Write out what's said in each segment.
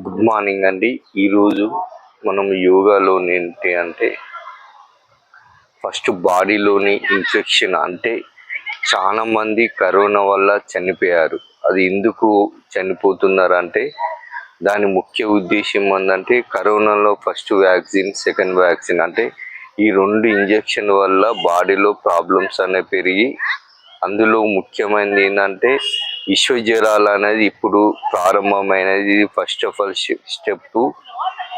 Good morning అండి. ఈరోజు మనం యోగాలో ఏంటి అంటే ఫస్ట్ బాడీలోని ఇన్ఫెక్షన్ అంటే చాలామంది కరోనా వల్ల చనిపోయారు. అది ఎందుకు చనిపోతున్నారు అంటే దాని ముఖ్య ఉద్దేశం ఏంటంటే కరోనాలో ఫస్ట్ వ్యాక్సిన్ సెకండ్ వ్యాక్సిన్ అంటే ఈ రెండు ఇంజెక్షన్ వల్ల బాడీలో ప్రాబ్లమ్స్ అనేవి పెరిగి అందులో ముఖ్యమైనది ఏంటంటే విశ్వ అనేది ఇప్పుడు ప్రారంభమైనది. ఫస్ట్ ఆఫ్ ఆల్ స్టెప్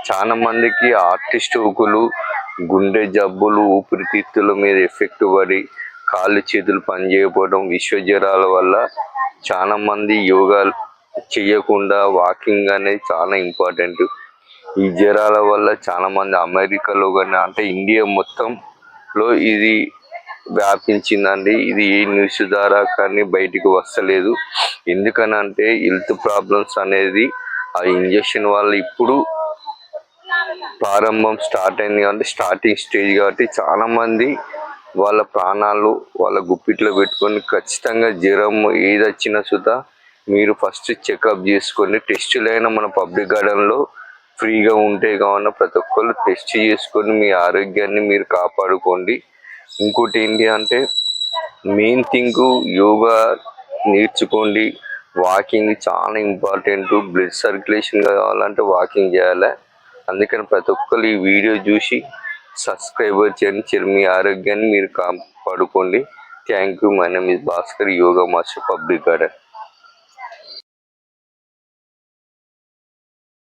చాలా మందికి ఆర్టిస్ట్ స్ట్రోకులు గుండె జబ్బులు ఊపిరితిత్తుల మీద ఎఫెక్ట్ పడి కాళ్ళు చేతులు పనిచేయకపోవడం విశ్వ జ్వరాల వల్ల చాలా మంది యోగా చేయకుండా వాకింగ్ అనేది చాలా ఇంపార్టెంట్ ఈ జ్వరాల వల్ల చాలా మంది అమెరికాలో కానీ అంటే ఇండియా మొత్తంలో ఇది వ్యాపించిందండి. ఇది ఏ న్యూస్ ద్వారా కానీ బయటికి వస్తలేదు. ఎందుకని అంటే హెల్త్ ప్రాబ్లమ్స్ అనేది ఆ ఇంజక్షన్ వల్ల ఇప్పుడు ప్రారంభం స్టార్ట్ అయింది కాబట్టి స్టార్టింగ్ స్టేజ్ కాబట్టి చాలామంది వాళ్ళ ప్రాణాలు వాళ్ళ గుప్పిట్లో పెట్టుకొని ఖచ్చితంగా జ్వరం ఏది వచ్చినా సుతా మీరు ఫస్ట్ చెకప్ చేసుకోండి. టెస్టులైనా మన పబ్లిక్ గార్డెన్లో ఫ్రీగా ఉంటే కావున ప్రతి ఒక్కరు టెస్ట్ చేసుకొని మీ ఆరోగ్యాన్ని మీరు కాపాడుకోండి. ఇంకోటి ఏంటి అంటే మెయిన్ థింగ్ యోగా నేర్చుకోండి. వాకింగ్ చాలా ఇంపార్టెంట్ బ్లడ్ సర్క్యులేషన్ కావాలంటే వాకింగ్ చేయాలి. అందుకని ప్రతి ఒక్కరు ఈ వీడియో చూసి సబ్స్క్రైబర్ చేయండి. చిరు మీ ఆరోగ్యాన్ని మీరు కాపాడుకోండి. Thank you my name is Bhaskar yoga master public garden